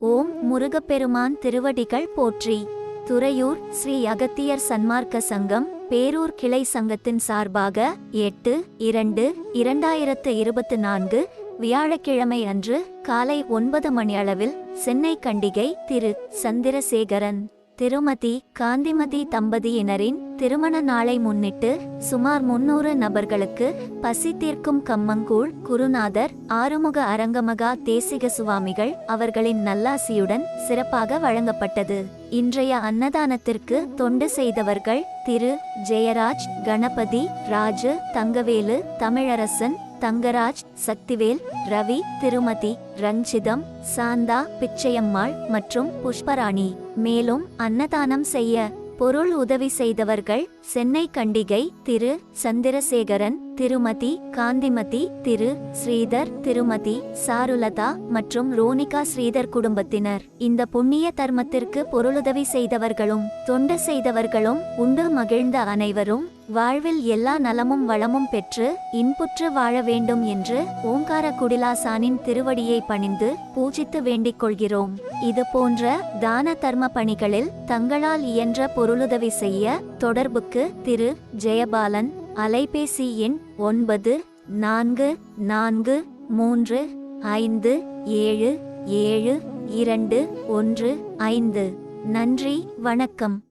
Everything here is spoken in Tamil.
ஓம் முருகப்பெருமான் திருவடிகள் போற்றி. துறையூர் ஸ்ரீ அகத்தியர் சன்மார்க்க சங்கம் பேரூர் கிளை சங்கத்தின் சார்பாக எட்டு இரண்டு இரண்டாயிரத்து இருபத்து நான்கு வியாழக்கிழமை அன்று காலை ஒன்பது மணி அளவில் சென்னை கண்டிகை திரு சந்திரசேகரன். திருமதி காந்திமதி தம்பதியினரின் திருமண நாளை முன்னிட்டு சுமார் முன்னூறு நபர்களுக்கு பசி தீர்க்கும் கம்மங்கூழ் குருநாதர் ஆறுமுக அரங்கமகா தேசிக சுவாமிகள் அவர்களின் நல்லாசியுடன் சிறப்பாக வழங்கப்பட்டது. இன்றைய அன்னதானத்திற்கு தொண்டு செய்தவர்கள் திரு. ஜெயராஜ் கணபதி ராஜு தங்கவேலு தமிழரசன் தங்கராஜ் சக்திவேல் ரவி திருமதி ரஞ்சிதம் சாந்தா பிச்சையம்மாள் மற்றும் புஷ்பராணி. மேலும் அன்னதானம் செய்ய பொருள் உதவி செய்தவர்கள் சென்னை கண்டிகை திரு சந்திரசேகரன் திருமதி காந்திமதி திரு. ஸ்ரீதர் திருமதி சாருலதா மற்றும் ரோனிகா ஸ்ரீதர் குடும்பத்தினர். இந்த புண்ணிய தர்மத்திற்கு பொருளுதவி செய்தவர்களும் தொண்டு செய்தவர்களும் உண்டு மகிழ்ந்த அனைவரும் வாழ்வில் எல்லா நலமும் வளமும் பெற்று இன்புற்று வாழ வேண்டும் என்று ஓங்கார குடிலாசானின் திருவடியை பணிந்து பூஜித்து வேண்டிக் கொள்கிறோம். இது போன்ற தான தர்ம பணிகளில் தங்களால் இயன்ற பொருளுதவி செய்ய தொடர்புக்கு திரு. ஜெயபாலன் அலைபேசி எண் ஒன்பது நான்கு நான்கு மூன்று ஐந்து ஏழு ஏழு இரண்டு ஒன்று ஐந்து. நன்றி வணக்கம்.